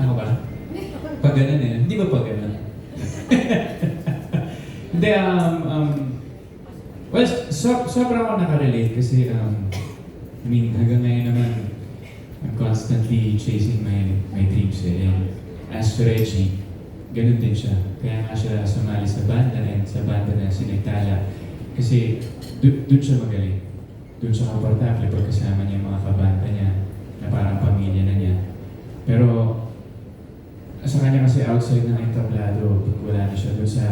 Ako ba? Pag ganun eh. Hindi ba pag ganun? Hindi, um, um, well, so, sobra ako nakarelate kasi, um, I mean, hanggang ngayon naman, I'm constantly chasing my my dreams eh. And as to Reggie, ganun din siya. Kaya nga siya sumali sa banda rin, sa banda na sinagtala. Kasi dun siya magaling. Dun siya komportable pag kasama niya yung mga kabanda niya na parang pamilya na niya. Pero outside ng entablado, pag wala na siya sa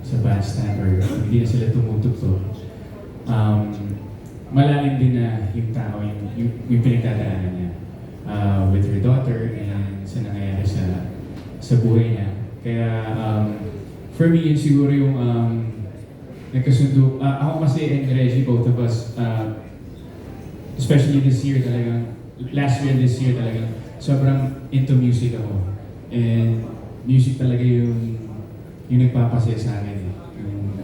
sa bandstand or hindi na sila tumutugtog, um, malalim din na yung tao, yung, yung, yung pinagdadaanan niya uh, with her daughter and sa nangyayari sa sa buhay niya. Kaya um, for me, yun siguro yung um, nagkasundo. ah, ako kasi and Reggie, both of us, uh, especially this year talagang, last year, this year talagang, sobrang into music ako. And music talaga yung yung nagpapasaya sa akin eh. Yung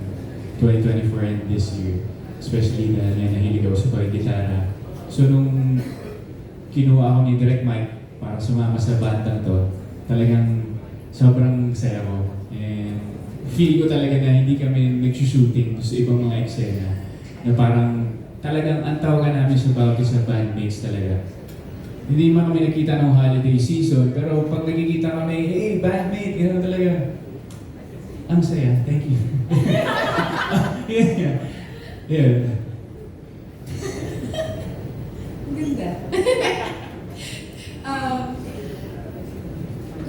2024 and this year. Especially dahil yan nahilig ako sa pag-gitara. So nung kinuha ako ni Direct Mike para sumama sa bandang to, talagang sobrang saya ko. And feel ko talaga na hindi kami nag-shooting sa ibang mga eksena. Na parang talagang ang tawagan namin sa bawat isa bandmates talaga. Hindi man kami nakita ng holiday season, pero pag nakikita kami, hey, bandmate, gano'n talaga. Ang saya, thank you. yeah, yeah. Yeah. Um,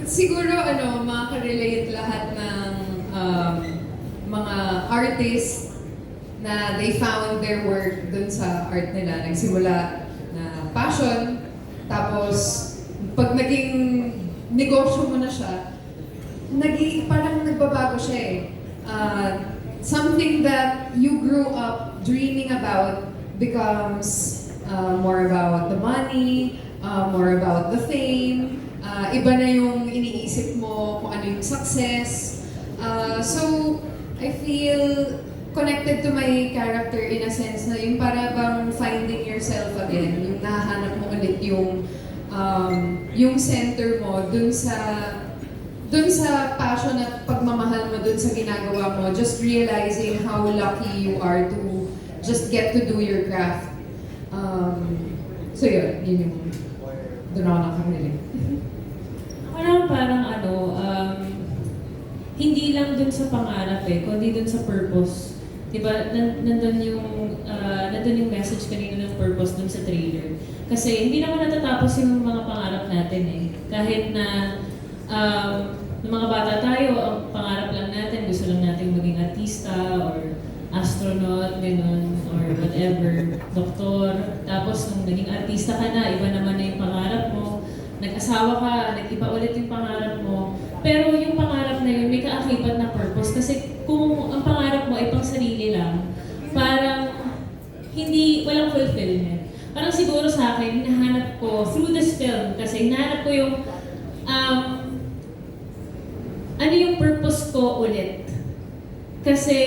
siguro ano, makaka-relate lahat ng um, mga artists na they found their work dun sa art nila. Nagsimula na passion, tapos pag naging negosyo mo na siya, naging parang nagbabago siya eh. Uh, something that you grew up dreaming about becomes uh, more about the money, uh, more about the fame. Uh, iba na yung iniisip mo kung ano yung success. Uh, so, I feel connected to my character in a sense na yung para bang finding yourself again, yung um, yung center mo dun sa dun sa passion at pagmamahal mo dun sa ginagawa mo, just realizing how lucky you are to just get to do your craft. Um, so yun, yun yung doon ako nakarelate. Ako naman parang ano, um, hindi lang dun sa pangarap eh, kundi dun sa purpose. Diba, nan nandun yung, uh, nandun yung message kanina ng purpose dun sa trailer. Kasi hindi naman natatapos yung mga pangarap natin eh. Kahit na um, ng mga bata tayo, ang pangarap lang natin, gusto lang natin maging artista or astronaut, ganun, or whatever, doktor. Tapos nung naging artista ka na, iba naman na yung pangarap mo. Nag-asawa ka, nag-iba ulit yung pangarap mo. Pero yung pangarap na yun, may kaakibat na purpose. Kasi kung ang pangarap mo ay pang sarili lang, parang hindi, walang fulfillment. Parang siguro sa akin, hinahanap ko through this film, kasi hinahanap ko yung, um, ano yung purpose ko ulit. Kasi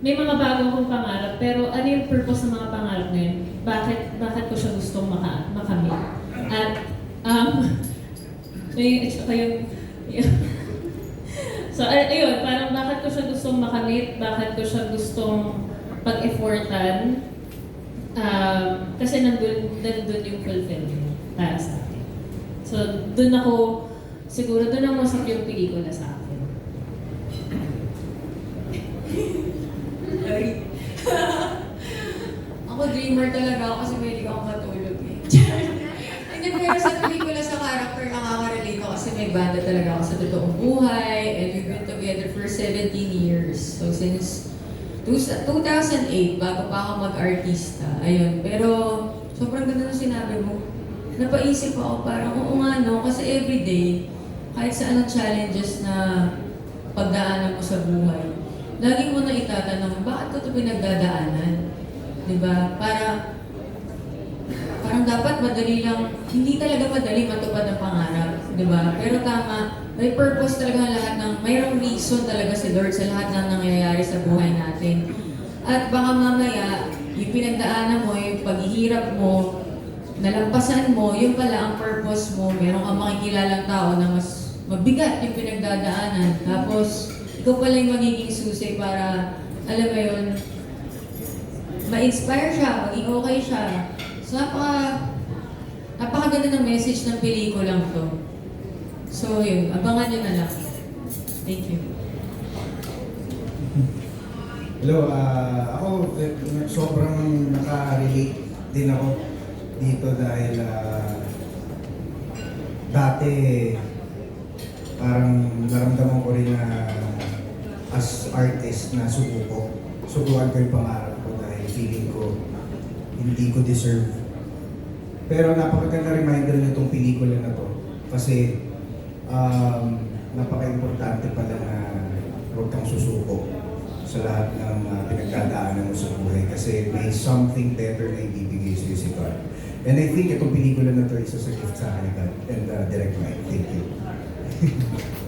may mga bago akong pangarap, pero ano yung purpose ng mga pangarap na yun? Bakit, bakit ko siya gustong maka, makamit? At, um, may, at yung, yung so, ay- ayun, parang bakit ko siya gustong makamit, bakit ko siya gustong pag-effortan, um, kasi nandun, nandun yung fulfillment para sa akin. So, dun ako, siguro dun ang masak yung pelikula sa akin. Ako dreamer talaga ako kasi may ako matulog eh. Hindi pero sa pelikula sa character, nakaka-relate ako kasi may banda talaga ako sa totoong buhay and we've been together for 17 years. So since 2008, bago pa ako mag-artista, ayun. Pero sobrang ganda ng sinabi mo. Napaisip ako parang, oo nga no, kasi everyday, kahit sa anong challenges na pagdaanan mo sa buhay, lagi mo na itatanong, bakit ko ito pinagdadaanan? Diba? Para parang dapat madali lang, hindi talaga madali matupad ang pangarap, di ba? Pero tama, may purpose talaga lahat ng, mayroong reason talaga si Lord sa lahat ng nangyayari sa buhay natin. At baka mamaya, yung pinagdaanan mo, yung paghihirap mo, nalampasan mo, yun pala ang purpose mo, meron kang makikilalang tao na mas mabigat yung pinagdadaanan. Tapos, ikaw pala yung magiging susi para, alam mo yun, ma-inspire siya, maging okay siya. So, napaka, napakaganda ng message ng pelikulang to. So, yun, abangan nyo na lang. Thank you. Hello, ah, ako eh, sobrang naka-relate din ako dito dahil ah, dati parang naramdaman ko rin na as artist na subuko. Subukan ko yung pangarap ko dahil feeling ko hindi ko deserve. Pero napakaganda reminder nitong pelikula na to kasi um, napaka-importante pala na huwag kang susuko sa lahat ng uh, pinagdadaanan mo sa buhay kasi may something better na ibibigay sa'yo si God. And I think itong pelikula na to isa sa gift sa akin God and uh, direct line. Thank you.